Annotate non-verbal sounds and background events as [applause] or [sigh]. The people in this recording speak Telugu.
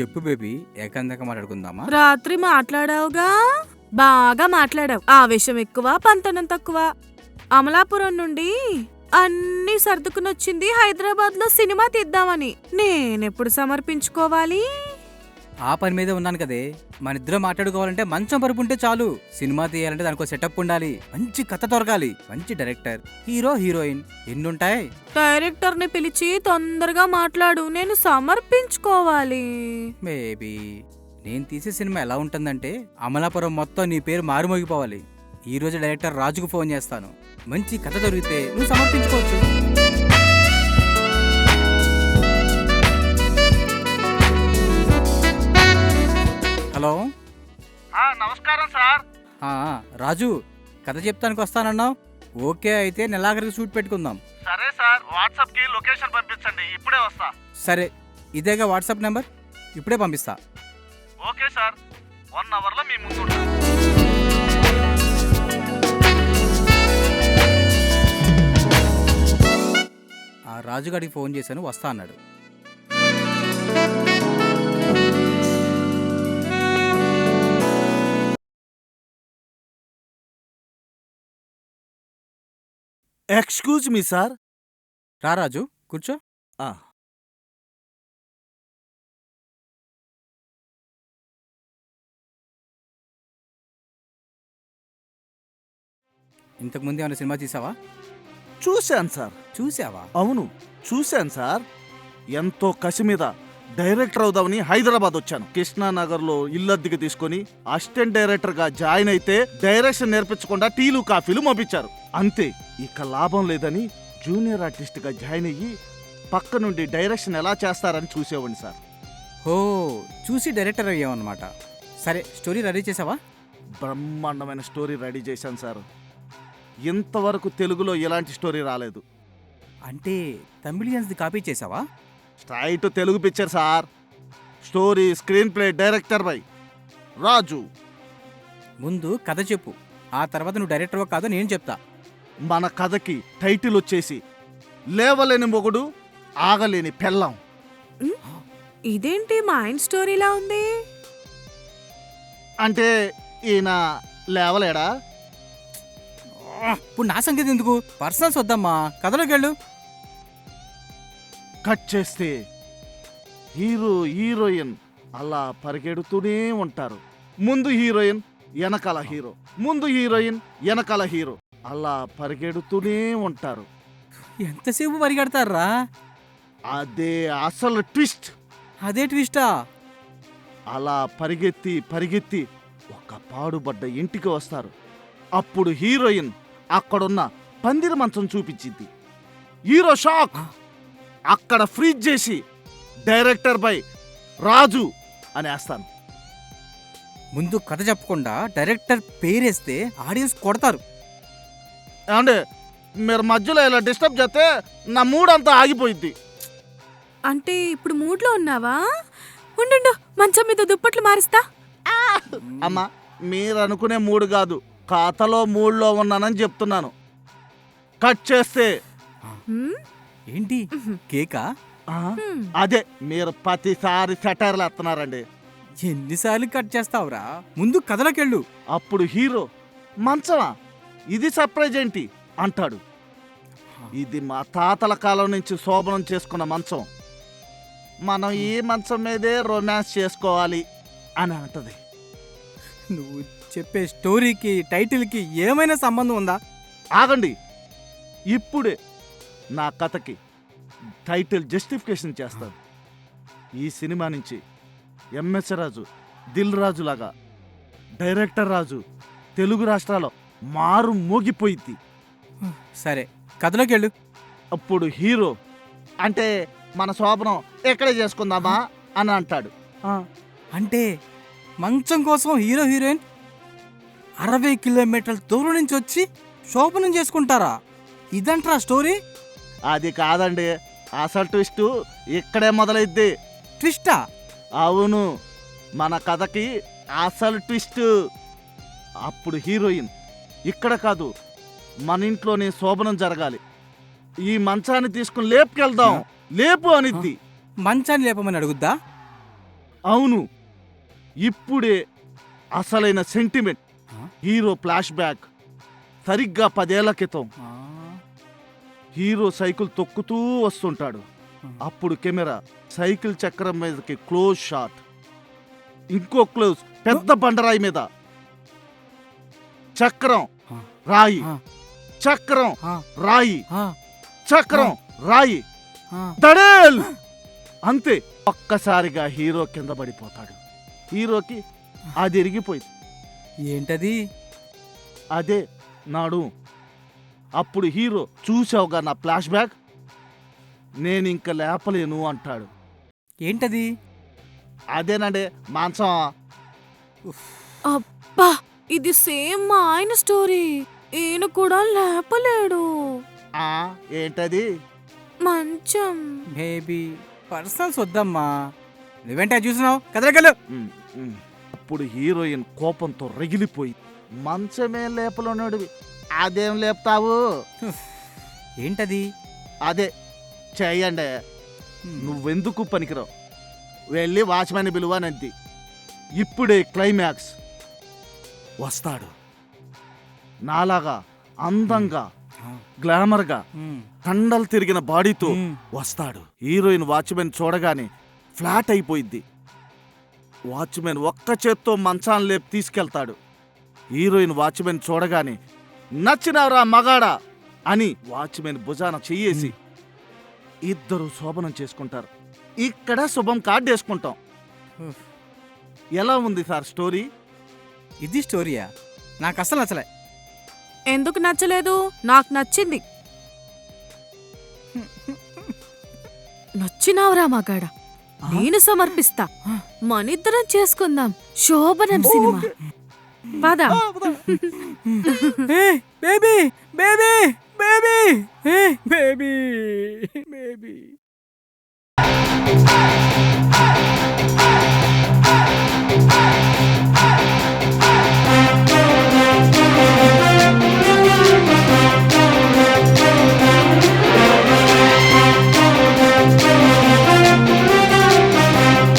చెప్పు బేబీ ఏకాంతంగా మాట్లాడుకుందామా? రాత్రి మాట్లాడావుగా? బాగా మాట్లాడావు. ఆవేశం ఎక్కువ పంతనం తక్కువ. అమలాపురం నుండి అన్ని సర్దుకునొచ్చింది హైదరాబాద్లో సినిమా తీద్దామని. నేనెప్పుడు సమర్పించుకోవాలి? ఆ పని మీదే ఉన్నాను కదే. మన ఇద్దరం మాట్లాడుకోవాలంటే మంచం పరుపు ఉంటే చాలు. సినిమా తీయాలంటే దానికి సెటప్ ఉండాలి. మంచి కథ దొరకాలి మంచి డైరెక్టర్. Hero heroine ఎన్నుంటాయి? డైరెక్టర్ని పిలిచి తొందరగా మాట్లాడు. నేను సమర్పించుకోవాలి. బేబీ నేను తీసే సినిమా ఎలా ఉంటుందంటే అమలాపురం మొత్తం నీ పేరు మారుమోగిపోవాలి. ఈ రోజు డైరెక్టర్ రాజుకు ఫోన్ చేస్తాను. మంచి కథ దొరికితే నువ్వు సమర్పించుకోవచ్చు. హలో? నమస్కారం సార్. రాజు కథ చెప్తానికి వస్తానన్నావు? ఓకే అయితే నెలాఖరికి షూట్ పెట్టుకుందాం. సరే సార్ వాట్సాప్కి లొకేషన్ పంపించండి ఇప్పుడే వస్తా. సరే ఇదేగా వాట్సాప్ నెంబర్? ఇప్పుడే పంపిస్తా. ఓకే సార్ వన్ అవర్లో మీ ముందు. ఆ రాజుగాడికి ఫోన్ చేశాను వస్తా అన్నాడు. ఎక్స్క్యూజ్ మీ సార్ రా రాజు కూర్చో. ఇంతకు ముందు ఏమైనా సినిమా తీసావా చూశాను సార్. చూసావా అవును చూశాను సార్. ఎంతో కసి మీద డైరెక్టర్ అవుదామని హైదరాబాద్ వచ్చాను. కృష్ణానగర్లో ఇల్లు అద్దెకి తీసుకొని అసిస్టెంట్ డైరెక్టర్గా జాయిన్ అయితే డైరెక్షన్ నేర్పించకుండా టీలు కాఫీలు పంపించారు అంతే ఇక లాభం లేదని జూనియర్ ఆర్టిస్ట్గా జాయిన్ అయ్యి పక్క నుండి డైరెక్షన్ ఎలా చేస్తారని చూసేవాడిని సార్. ఓ చూసి డైరెక్టర్ అయ్యామన్నమాట సరే స్టోరీ రెడీ చేసావా? బ్రహ్మాండమైన స్టోరీ రెడీ చేశాను సార్. ఇంతవరకు తెలుగులో ఎలాంటి స్టోరీ రాలేదు. అంటే తమిళియన్స్ది కాపీ చేసావా? Straight Telugu picture sir. Story screenplay director by Raju. ముందు కథ చెప్పు. ఆ తర్వాత నువ్వు డైరెక్టర్ కాదో నేను చెప్తా. మన కథకి టైటిల్ వచ్చేసి లేవలేని మొగుడు ఆగలేని పెళ్ళాం. ఇదేంటి మా ఆయన స్టోరీలా ఉంది? అంటే ఈయన లేవలేడా? ఆ, ఇప్పుడు నా సంగతి ఎందుకు? పర్సనల్స్ వద్దమ్మా. కథలోకి వెళ్ళు. కట్ చేస్తే హీరో హీరోయిన్ అలా పరిగెడుతూనే ఉంటారు. ముందు హీరోయిన్ వెనకాల హీరో. ముందు హీరోయిన్ వెనకాల హీరో. అలా పరిగెడుతూనే ఉంటారు. ఎంతసేపు పరిగెడతారా? అదే అసలు ట్విస్ట్. అదే ట్విస్టా? అలా పరిగెత్తి పరిగెత్తి ఒక పాడుబడ్డ ఇంటికి వస్తారు. అప్పుడు హీరోయిన్ అక్కడున్న పందిరి మంచం చూపించింది. Hero shock! అక్కడ ఫ్రీజ్ చేసి డైరెక్టర్ బై రాజు అని వేస్తాను ముందు కథ చెప్పకుండా డైరెక్టర్ పేరేస్తే ఆడియన్స్ కొడతారు. ఏమంటే మీరు మధ్యలో ఇలా డిస్టర్బ్ చేస్తే నా మూడ్ అంతా ఆగిపోయింది అంటే ఇప్పుడు మూడ్లో ఉన్నావా? ఉండు మంచం మీద దుప్పట్లు మారిస్తా. అమ్మా మీరు అనుకునే మూడు కాదు ఖాతాలో మూడులో ఉన్నానని చెప్తున్నాను. కట్ చేస్తే హ్మ్? ఏంటి? కేకా. అదే మీరు ప్రతిసారి సెటైర్లు ఎత్తున్నారండి ఎన్నిసార్లు కట్ చేస్తావురా? ముందు కథలోకి వెళ్ళు అప్పుడు హీరో మంచమా? ఇది సర్ప్రైజ్ ఏంటి? అంటాడు. ఇది మా తాతల కాలం నుంచి శోభనం చేసుకున్న మంచం. మనం ఈ మంచం మీదే రొమాన్స్ చేసుకోవాలి అని అంటది. నువ్వు చెప్పే స్టోరీకి టైటిల్కి ఏమైనా సంబంధం ఉందా? ఆగండి. ఇప్పుడే నా కథకి టైటిల్ జస్టిఫికేషన్ చేస్తాను. ఈ సినిమా నుంచి ఎంఎస్ రాజు దిల్ రాజు లాగా డైరెక్టర్ రాజు తెలుగు రాష్ట్రాల్లో మారు మోగిపోయింది. సరే కథలోకి వెళ్ళు. అప్పుడు హీరో అంటే మన శోభనం ఎక్కడే చేసుకుందామా అని అంటాడు. "ఆ, అంటే మంచం కోసం హీరో హీరోయిన్ అరవై కిలోమీటర్ల దూరం నుంచి వచ్చి శోభనం చేసుకుంటారా? ఇదంట్రా స్టోరీ? అది కాదండి. అసలు ట్విస్ట్ ఇక్కడే మొదలైద్ది. ట్విస్టా? అవును. మన కథకి అసలు ట్విస్ట్. అప్పుడు హీరోయిన్. ఇక్కడ కాదు. మన ఇంట్లోనే శోభనం జరగాలి. ఈ మంచాన్ని తీసుకుని లేపుకెళ్దాం. లేపు అనిద్ది. మంచాన్ని లేపమని అడుగుద్దా? అవును. ఇప్పుడే అసలైన సెంటిమెంట్? Hero flash back. సరిగ్గా పదేళ్ళ క్రితం. హీరో సైకిల్ తొక్కుతూ వస్తుంటాడు. అప్పుడు కెమెరా సైకిల్ చక్రం మీదకి క్లోజ్ షాట్. ఇంకో క్లోజ్ పెద్ద బండరాయి మీద. చక్రం. రాయి. చక్రం రాయి. చక్రం రాయి. ఆ. తడేల్ అంతే ఒక్కసారిగా హీరో కింద పడిపోతాడు. హీరోకి అది ఇరిగిపోయింది. ఏంటది? అదే నాడు అప్పుడు హీరో చూసావుగా నా ఫ్లాష్ బ్యాక్? నేను ఇంక లేపలేను అంటాడు. ఏంటది? అదేనండి మాంసం. అబ్బా ఇది సేమ్ మా ఆయన స్టోరీ. ఈయన కూడా లేపలేడు. ఆ ఏంటది? మంచం. బేబీ పర్సనల్స్ వద్దమ్మా. నువ్వేంటే చూసినావు కదలగలు. ఉమ్, ఉమ్. అప్పుడు హీరోయిన్ కోపంతో రగిలిపోయి మంచమే లేపలోనాడు అదేం లేపుతావు? [laughs] ఏంటది? అదే చెయ్యండి. నువ్వెందుకు పనికిరావు? వెళ్ళి వాచ్మెన్ పిలువనంది. ఇప్పుడే క్లైమాక్స్. వస్తాడు. నాలాగా అందంగా గ్లామర్గా కండలు తిరిగిన బాడీతో. వస్తాడు. హీరోయిన్ వాచ్మెన్ చూడగానే ఫ్లాట్ అయిపోయింది వాచ్మెన్ ఒక్క చేత్తో మంచాన్ని లేపి తీసుకెళ్తాడు. హీరోయిన్ వాచ్మెన్ చూడగానే నచ్చినవరా మగాడా? అని వాచ్మెన్ భుజాన చెయ్యేసి ఇద్దరు శోభనం చేసుకుంటారు. ఇక్కడ శుభం కార్డు వేసుకుంటాం. ఎలా ఉంది సార్ స్టోరీ? ఇది స్టోరీయా? నాకు అసలు నచ్చలే. ఎందుకు నచ్చలేదు? నాకు నచ్చింది. నచ్చినావురా మగాడ? నేను సమర్పిస్తా. మనిద్దరం చేసుకుందాం. శోభనం సినిమా. పద a baby baby baby a baby baby